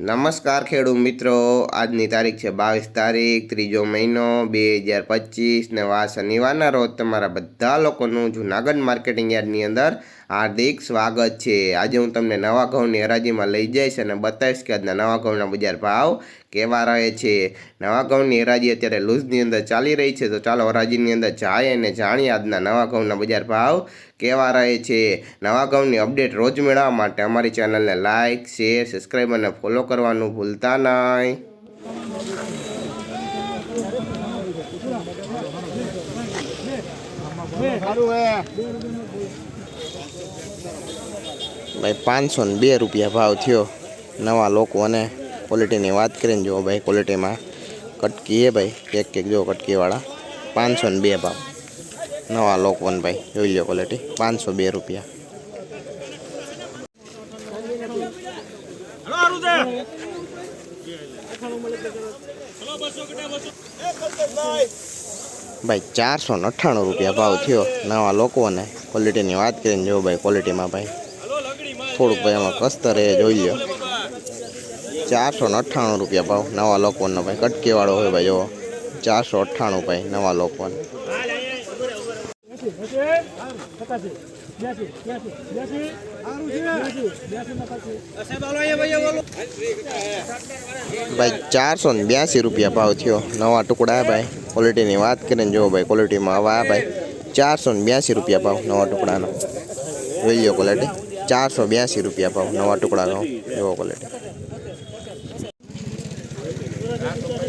નમસ્કાર ખેડૂત મિત્રો આજની તારીખ છે બાવીસ તારીખ ત્રીજો મહિનો બે હજાર પચીસ ને વા શનિવારના રોજ તમારા બધા લોકોનું જૂનાગઢ માર્કેટિંગ યાર્ડની અંદર હાર્દિક સ્વાગત છે આજે હું તમને નવા ઘઉંની હરાજીમાં લઈ જઈશ અને બતાવીશ કે આજના નવા ઘઉંના બજાર ભાવ કેવા રહે છે નવા ઘઉંની હરાજી અત્યારે લૂઝની અંદર ચાલી રહી છે તો ચાલો હરાજીની અંદર જાય અને જાણીએ આજના નવા ઘઉંના બજાર ભાવ કેવા રહે છે નવા ઘઉંની અપડેટ રોજ મેળવવા માટે અમારી ચેનલને લાઇક શેર સબસ્ક્રાઈબ અને ફોલો કરવાનું ભૂલતા નહીં ભાઈ પાંચસો ને બે રૂપિયા ભાવ થયો નવા લોકોને क्वालिटी ने बात करें जो भाई क्वालिटी में कटकी है भाई एक एक जो कटकी वाला 502 भाव नवा लोग वन भाई જોઈ લો ક્વોલિટી 502 રૂપિયા हेलो आरू દે हेलो 200 કટ્યા 200 એ ખલસભાઈ ભાઈ 498 રૂપિયા ભાવ થયો નવા લોકો ને ક્વોલિટી ની વાત કરીને જો ભાઈ ક્વોલિટી માં ભાઈ થોડું ભાઈ માં કસ્તરે જોઈ લો चार सौ अठाणु रुपया भाव नवा लोकवन ना भाई कटके वालों हो भाई जो चार सौ अठाणु भाई नवा लोकवन भाई चार सौ ब्यासी रुपया भाव थो नवा टुकड़ा भाई क्वालिटी की बात करें जो भाई क्वालिटी में आवा भाई चार सौ ब्यासी रुपया भाव नवा टुकड़ा ना वही क्वालिटी चार सौ ब्यासी रुपया भाव नवा टुकड़ा जो क्वालिटी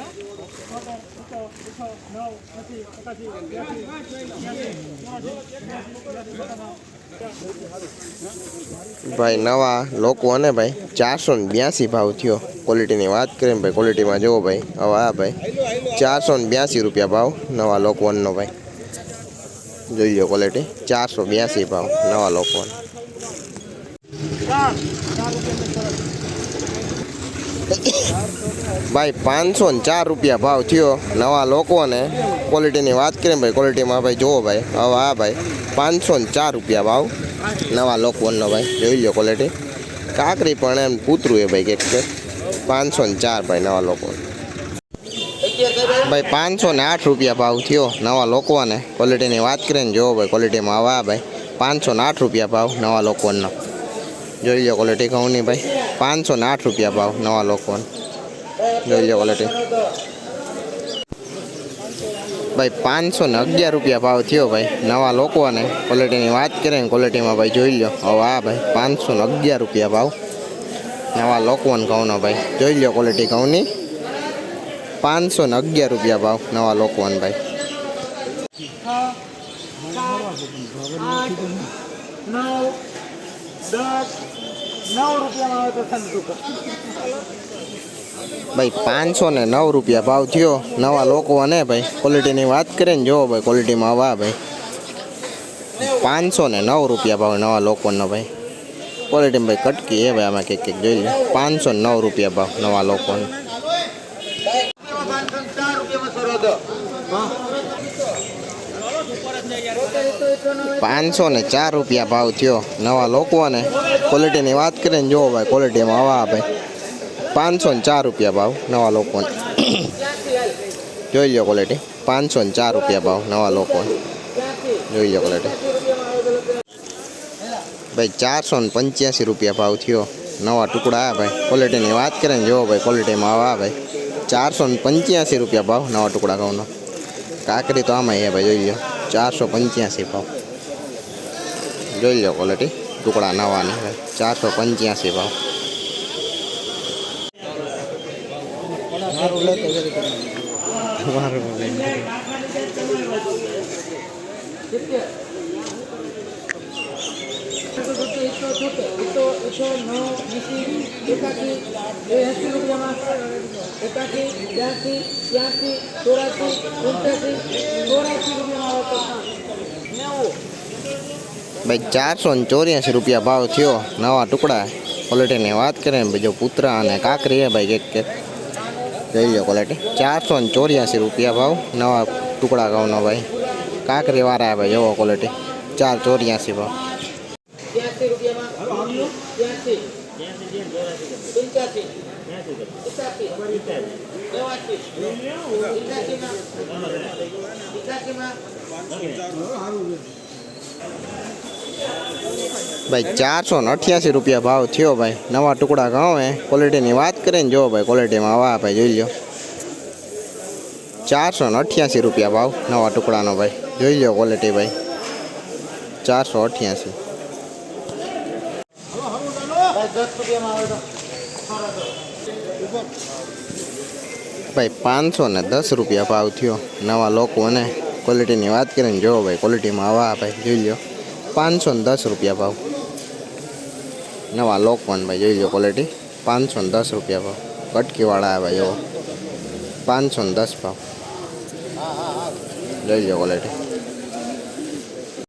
भाई नवा लोको अने भाई 482 भाव थयो क्वालिटी ની વાત કરીએ ભાઈ ક્વોલિટી માં જોઓ ભાઈ આવા આ ભાઈ 482 રૂપિયા ભાવ નવા લોક ワン નો ભાઈ જોइए ક્વોલિટી 482 ભાવ નવા લોક ワン भाई 504 रुपया भाव थयो નવા લોકો ને ક્વોલિટી ની વાત કરે ભાઈ ક્વોલિટી માં ભાઈ જોવો ભાઈ આવ આ ભાઈ 504 રૂપિયા ભાવ નવા લોકો નો ભાઈ જોઈ લો ક્વોલિટી કાકરી પર એમ પુતરુ હે ભાઈ કેક સર 504 ભાઈ નવા લોકો ભાઈ 508 રૂપિયા ભાવ થયો નવા લોકો ને ક્વોલિટી ની વાત કરે ને જોવો ભાઈ ક્વોલિટી માં આવા ભાઈ 508 રૂપિયા ભાવ નવા લોકો નો જોઈજો ક્વોલિટી કહોની ભાઈ પાંચસો ને આઠ રૂપિયા ભાવ નવા લોકોને જોઈ લો ક્વોલિટી ભાઈ પાંચસો ને અગિયાર રૂપિયા ભાવ થયો ભાઈ નવા લોકોને ક્વોલિટીની વાત કરીએ ને ક્વોલિટીમાં ભાઈ જોઈ લો હવે આ ભાઈ પાંચસો ને અગિયાર રૂપિયા ભાવ નવા લોકોને ઘઉંનો ભાઈ જોઈ લો ક્વોલિટી ઘઉંની પાંચસો ને અગિયાર રૂપિયા ભાવ નવા લોકોને ભાઈ નવ દસ भाई पांच सौ ने नौ रुपया भाव थो नवा ने भाई क्वालिटी की बात करें जो भाई क्वालिटी में आवा भाई पांच सौ ने नौ रुपया भाव नवा लोगों भाई क्वालिटी में भाई कटकी है भाई आम एक एक जो पांच सौ नौ रुपया भाव नवा लोगों पांच सौ ने चार रुपया भाव थो नवा ने क्वालिटी की बात करें जो भाई क्वालिटी में आवा भाई पाँच सौ चार रुपया भाव नवा लोग जो लो क्वालिटी पाँच सौ चार रुपया भाव नवा लोग जो लो क्वालिटी भाई चार सौ पंचासी रुपया भाव थो नवा टुकड़ा आया भाई क्वालिटी की बात करें जो भाई क्वालिटी में आवा भाई चार सौ पंचासी रुपया भाव नवा टुकड़ा कहूँ काकड़ी तो आम है भाई जो लो चार सौ पंचासी भाव जो लो क्वालिटी ટુકડા નવાના ચારસો પંચ્યાસી ભાવ એકાસી બ્યાસી ત્યાસી ચોરાસી ઓગણસી ચોરાસી રૂપિયામાં નેવું भाई चार सौ चौरियासी रुपया भाव थो नवा टुकड़ा क्वालिटी ने बात करें भाई जो पुतरा काकरी है भाई एक जी लो क्वालिटी चार सौ चौरियासी रुपया भाव नवा टुकड़ा गाँव ना भाई काकरी वाला है भाई जो क्वालिटी चार चौरियासी भाव भाई चार सौ अठासी रुपया भाव थो भाई नवा टुकड़ा कहो है क्वालिटी बात करें जो भाई क्वालिटी में वहा भाई जी लो चार सौ अठासी रुपया भाव नवा टुकड़ा ना भाई जी लो क्वालिटी भाई चार सौ अठासी भाई पांच सौ दस रुपया भाव थो नवा लोग ने ક્વોલિટીની વાત કરીને જોવો ભાઈ ક્વોલિટીમાં આવા ભાઈ જોઈ લો પાંચસો ને દસ રૂપિયા ભાવ નવા લોક પણ ભાઈ જોઈ લો ક્વોલિટી પાંચસો ને દસ રૂપિયા ભાવ કટકીવાળા ભાઈ જોવો પાંચસો ને દસ ભાવ જોઈ લો ક્વોલિટી